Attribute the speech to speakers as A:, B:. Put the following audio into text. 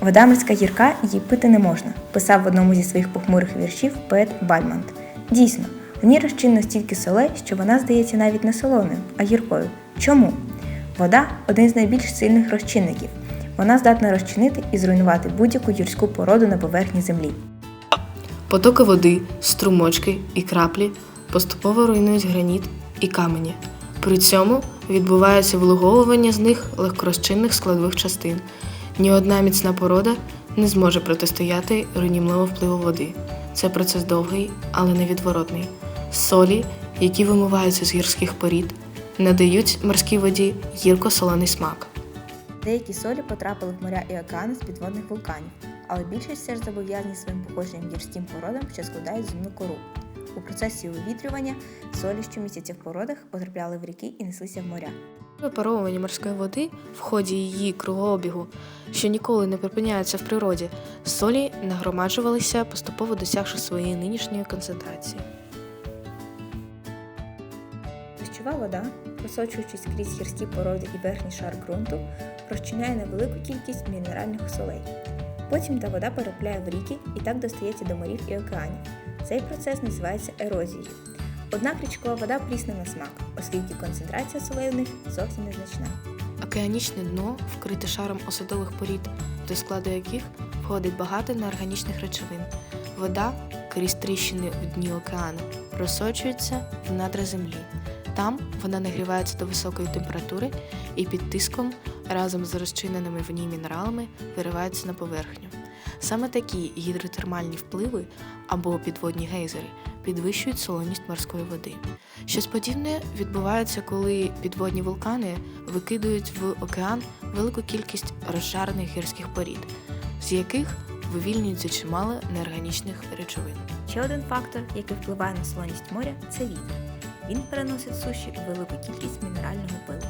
A: Вода морська гірка, її пити не можна, писав в одному зі своїх похмурих віршів поет Бальмонт. Дійсно, у ній розчинно стільки солей, що вона здається навіть не солоною, а гіркою. Чому? Вода один з найбільш сильних розчинників. Вона здатна розчинити і зруйнувати будь-яку гірську породу на поверхні землі.
B: Потоки води, струмочки і краплі поступово руйнують граніт і камені. При цьому відбувається вилуговування з них легкорозчинних складових частин. Ні одна міцна порода не зможе протистояти руйнівливому впливу води. Це процес довгий, але невідворотний. Солі, які вимиваються з гірських порід, надають морській воді гірко-солоний смак.
A: Деякі солі потрапили в моря і океани з підводних вулканів, але більшість все ж зобов'язані своїм походженням гірським породам, що складають земну кору. Процесі увітрювання солі, що містяться в породах, потрапляли в ріки і неслися в моря.
B: Випаровування морської води в ході її кругообігу, що ніколи не припиняється в природі, солі нагромаджувалися, поступово досягши своєї нинішньої концентрації.
A: Дощова вода, просочуючись крізь гірські породи і верхній шар ґрунту, розчиняє невелику кількість мінеральних солей. Потім та вода переплює в ріки і так достається до морів і океанів. Цей процес називається ерозією. Однак річкова вода прісна на смак, оскільки концентрація солей у них зовсім незначна.
B: Океанічне дно вкрите шаром осадових порід, до складу яких входить багато неорганічних речовин. Вода крізь тріщини в дні океану просочується в надра землі. Там вона нагрівається до високої температури і під тиском разом з розчиненими в ній мінералами виривається на поверхню. Саме такі гідротермальні впливи або підводні гейзери підвищують солоність морської води. Щось подібне відбувається, коли підводні вулкани викидують в океан велику кількість розжарених гірських порід, з яких вивільнюється чимало неорганічних речовин.
A: Ще один фактор, який впливає на солоність моря, це вітер. Він переносить суші велику кількість мінерального пилу.